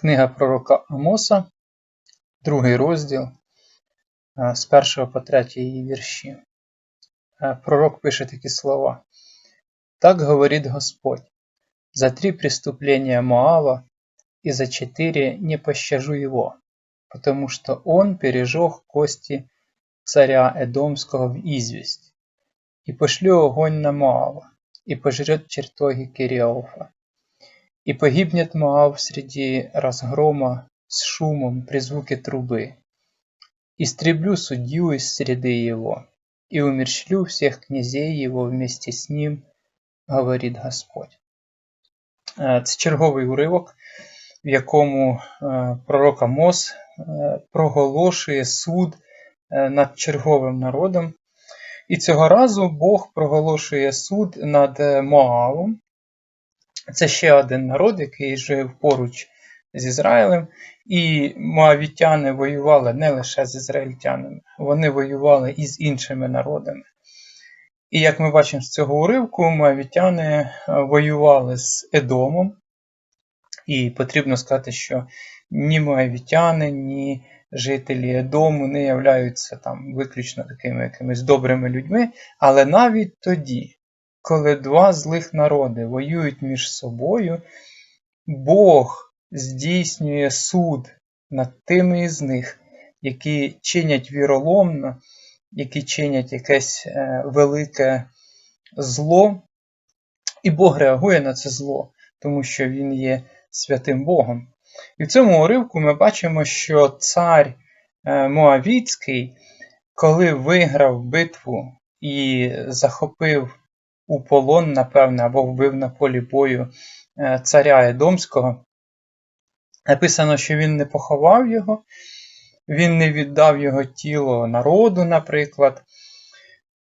Книга пророка Амоса, другий розділ, е, з 1 по 3 вірші. Е, Пророк пише такі слова. Так говорит Господь, за три преступления Моава и за четыре не пощажу его, потому что он пережег кости царя Эдомского в известь, и пошлю огонь на Моава, и пожрет чертоги Кириофа. И погибнет Моав среди разгрома с шумом при звуке трубы. Истреблю судью из среды его, и умерщвлю всех князей его вместе с ним, говорить Господь. Е, Це черговий уривок, в якому е, пророк Амос е, проголошує суд над черговим народом. І цього разу Бог проголошує суд над Моавом. Це ще один народ, який жив поруч з Ізраїлем. І моавітяни воювали не лише з ізраїльтянами, вони воювали і з іншими народами. І як ми бачимо з цього уривку, моавітяни е, воювали з Едомом. І потрібно сказати, що ні моавітяни, ні жителі Едому не являються там виключно такими якимись добрими людьми. Але навіть тоді, коли два злих народи воюють між собою, Бог здійснює суд над тими із них, які чинять віроломно, які чинять якесь е, велике зло, і Бог реагує на це зло, тому що Він є святим Богом. І в цьому уривку ми бачимо, що цар е, Моавіцький, коли виграв битву і захопив у полон, напевне, або вбив на полі бою е, царя Едомського, написано, що він не поховав його, він не віддав його тіло народу, наприклад,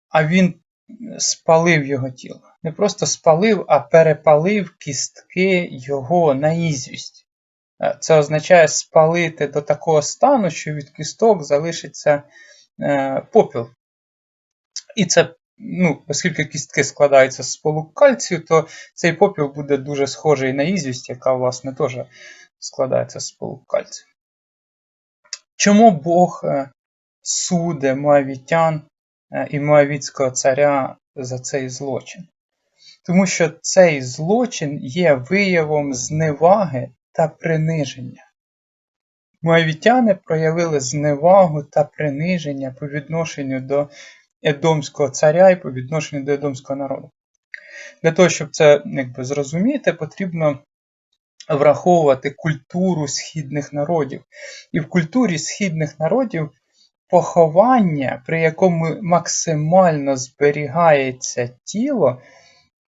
а він спалив його тіло. Не просто спалив, а перепалив кістки його на ізвість. Е, Це означає спалити до такого стану, що від кісток залишиться е, попіл. І це, ну, оскільки кістки складаються з сполук кальцію, то цей попіл буде дуже схожий на ізвість, яка, власне, теж складається з сполук кальцію. Чому Бог е, суде моавітян е, і моавітського царя за цей злочин? Тому що цей злочин є виявом зневаги та приниження. Моавітяни проявили зневагу та приниження по відношенню до Едомського царя і по відношенню до Едомського народу. Для того, щоб це якби, зрозуміти, потрібно враховувати культуру східних народів. І в культурі східних народів поховання, при якому максимально зберігається тіло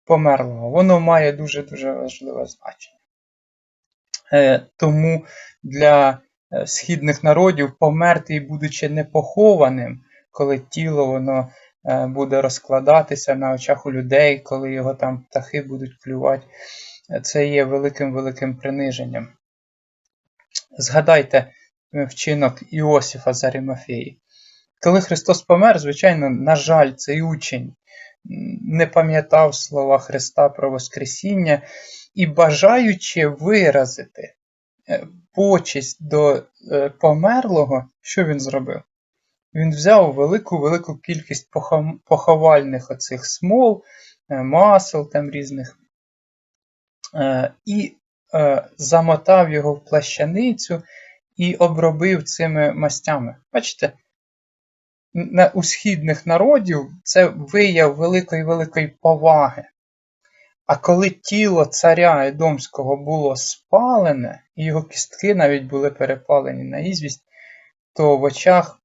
померлого, воно має дуже-дуже важливе значення. Е, Тому для е, східних народів померти, будучи непохованим, коли тіло воно е, буде розкладатися на очах у людей, коли його там птахи будуть клювати, це є великим-великим приниженням. Згадайте е, вчинок Іосифа з Арімафеї. Коли Христос помер, звичайно, на жаль, цей учень не пам'ятав слова Христа про Воскресіння і, бажаючи виразити е, почесть до померлого, що він зробив? Він взяв велику-велику кількість поховальних оцих смол, е, масел там різних, е, і е, замотав його в плащаницю і обробив цими мастями. Бачите, на, у східних народів це вияв великої великої поваги. А коли тіло царя Едомського було спалене, і його кістки навіть були перепалені на ізвість, то в очах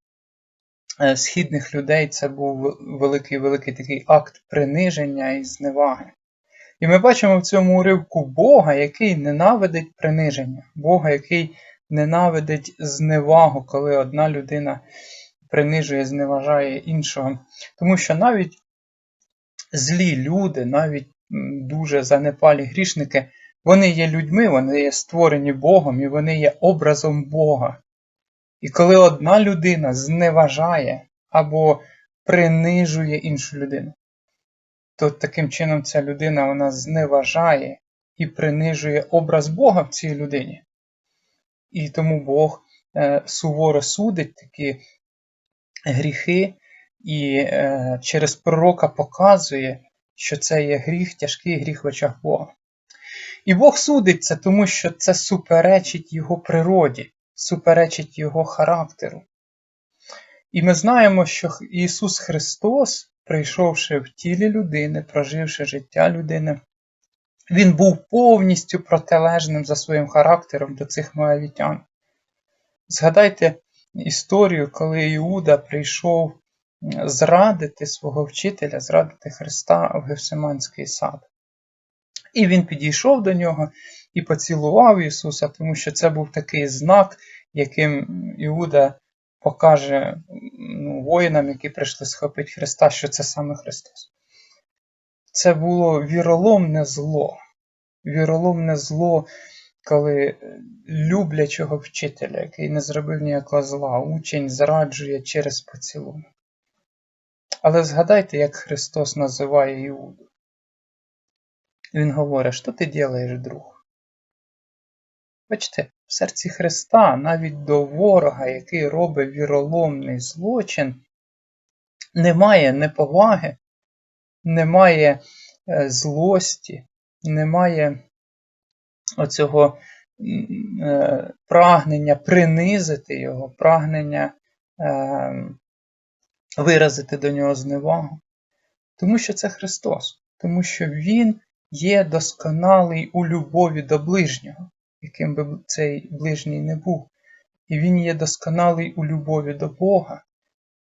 східних людей це був великий великий такий акт приниження і зневаги. І ми бачимо в цьому уривку Бога, який ненавидить приниження, Бога, який ненавидить зневагу, коли одна людина принижує, зневажає іншого. Тому що навіть злі люди, навіть дуже занепалі грішники, вони є людьми, вони є створені Богом і вони є образом Бога. І коли одна людина зневажає або принижує іншу людину, то таким чином ця людина вона зневажає і принижує образ Бога в цій людині. і тому Бог е, суворо судить такі гріхи і е, через пророка показує, що це є гріх, тяжкий гріх в очах Бога. І Бог судить це, тому що це суперечить Його природі, суперечить Його характеру. І ми знаємо, що Ісус Христос, прийшовши в тілі людини, проживши життя людини, Він був повністю протилежним за своїм характером до цих моавітян. Згадайте історію, коли Іуда прийшов зрадити свого вчителя, зрадити Христа в Гевсиманський сад. І він підійшов до нього і поцілував Ісуса, тому що це був такий знак, яким Іуда покаже ну, воїнам, які прийшли схопити Христа, що це саме Христос. Це було віроломне зло. Віроломне зло, коли люблячого вчителя, який не зробив ніякого зла, учень зраджує через поцілунок. Але згадайте, як Христос називає Іуду. Він говорить, що ти ділаєш, друг? Бачите, в серці Христа навіть до ворога, який робить віроломний злочин, немає неповаги, немає е, злості, немає оцього е, прагнення принизити його, прагнення е, виразити до нього зневагу. Тому що це Христос, тому що Він є досконалий у любові до ближнього, яким би цей ближній не був. І Він є досконалий у любові до Бога.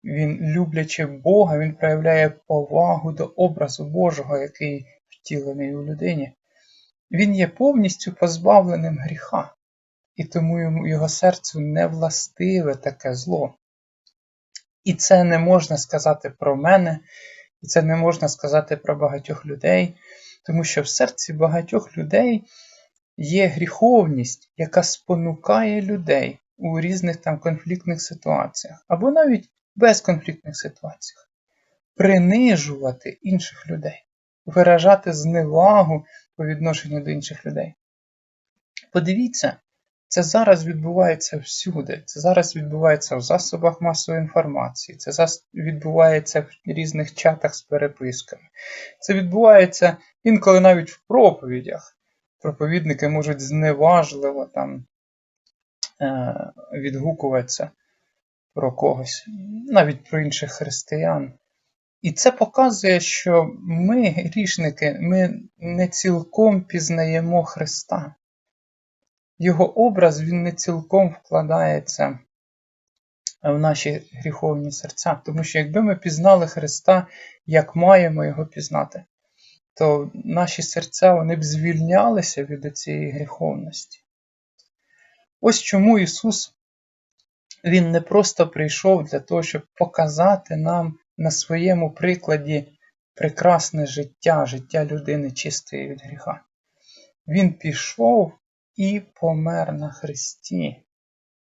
Він, люблячи Бога, він проявляє повагу до образу Божого, який втілений у людині. Він є повністю позбавленим гріха, і тому йому, його серцю не властиве таке зло. І це не можна сказати про мене, і це не можна сказати про багатьох людей, тому що в серці багатьох людей є гріховність, яка спонукає людей у різних там конфліктних ситуаціях, або навіть безконфліктних ситуаціях, принижувати інших людей, виражати зневагу по відношенню до інших людей. Подивіться, це зараз відбувається всюди. Це зараз відбувається в засобах масової інформації, це відбувається в різних чатах з переписками. Це відбувається інколи навіть в проповідях. Проповідники можуть зневажливо там е, відгукуватися про когось, навіть про інших християн. І це показує, що ми, грішники, ми не цілком пізнаємо Христа. Його образ він не цілком вкладається в наші гріховні серця. Тому що якби ми пізнали Христа, як маємо його пізнати, то наші серця вони б звільнялися від цієї гріховності. Ось чому Ісус Він не просто прийшов для того, щоб показати нам на своєму прикладі прекрасне життя, життя людини чистої від гріха. Він пішов і помер на Христі.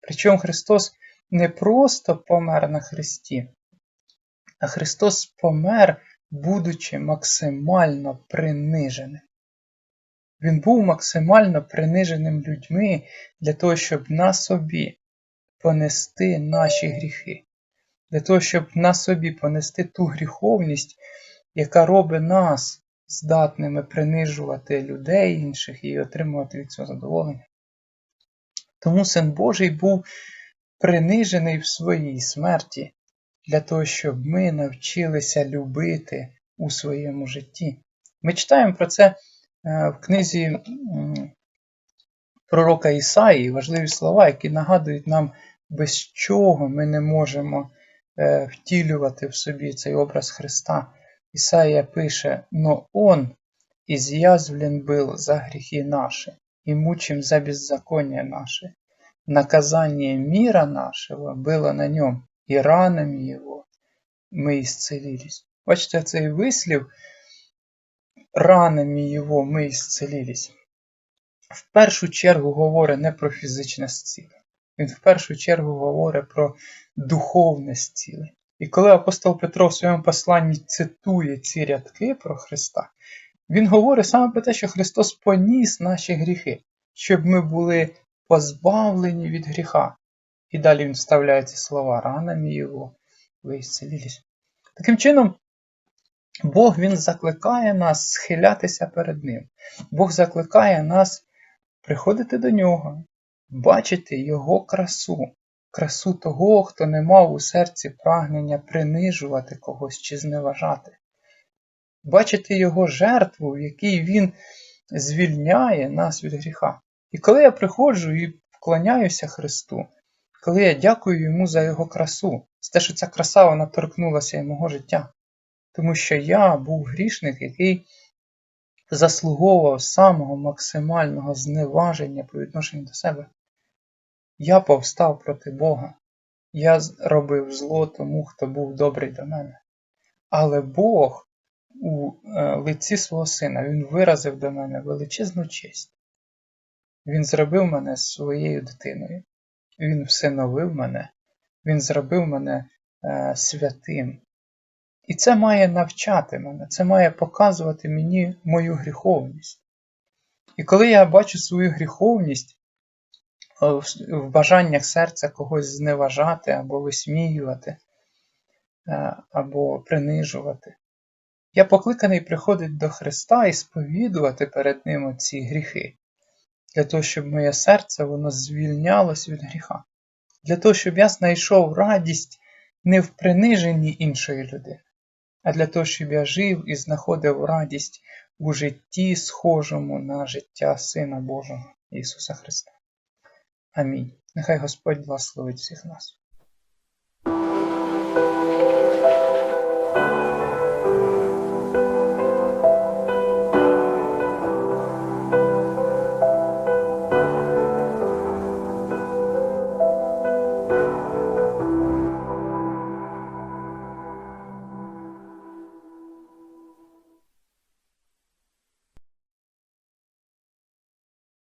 Причому Христос не просто помер на Христі, а Христос помер, будучи максимально приниженим. Він був максимально приниженим людьми для того, щоб на собі понести наші гріхи, для того, щоб на собі понести ту гріховність, яка робить нас здатними принижувати людей інших і отримувати від цього задоволення. Тому Син Божий був принижений в своїй смерті для того, щоб ми навчилися любити у своєму житті. Ми читаємо про це е, в книзі пророка Ісаї, важливі слова, які нагадують нам, без чого ми не можемо е, втілювати в собі цей образ Христа. Исаия пише, «Но Он изъязвлен был за грехи наши и мучим за беззаконие наши. Наказание мира нашего было на нем, і ранами Його ми ісцелились». Бачите, цей вислів ранами Його ми ісцелились. В першу чергу говорить не про фізичне зцілення. Він в першу чергу говорить про духовне зцілення. І коли апостол Петро в своєму посланні цитує ці рядки про Христа, він говорить саме про те, що Христос поніс наші гріхи, щоб ми були позбавлені від гріха. І далі він вставляє ці слова ранами його, ви. Таким чином, Бог Він закликає нас схилятися перед Ним. Бог закликає нас приходити до нього, бачити Його красу, красу того, хто не мав у серці прагнення принижувати когось чи зневажати, бачити Його жертву, в якій Він звільняє нас від гріха. І коли я приходжу і вклоняюся Христу, коли я дякую йому за Його красу, за те, що ця краса вона торкнулася і мого життя, тому що я був грішник, який заслуговував самого максимального зневаження по відношенню до себе. Я повстав проти Бога. Я робив зло тому, хто був добрий до мене. Але Бог у е, лиці свого сина Він виразив до мене величезну честь. Він зробив мене своєю дитиною. Він всиновив мене, Він зробив мене е, святим. І це має навчати мене, це має показувати мені мою гріховність. І коли я бачу свою гріховність в бажаннях серця когось зневажати або висміювати, е, або принижувати, я покликаний приходити до Христа і сповідувати перед Ним оці гріхи, для того, щоб моє серце воно звільнялось від гріха, для того, щоб я знайшов радість не в приниженні іншої людини а для того, щоб я жив і знаходив радість у житті, схожому на життя Сина Божого Ісуса Христа. Амінь. Нехай Господь благословить всіх нас.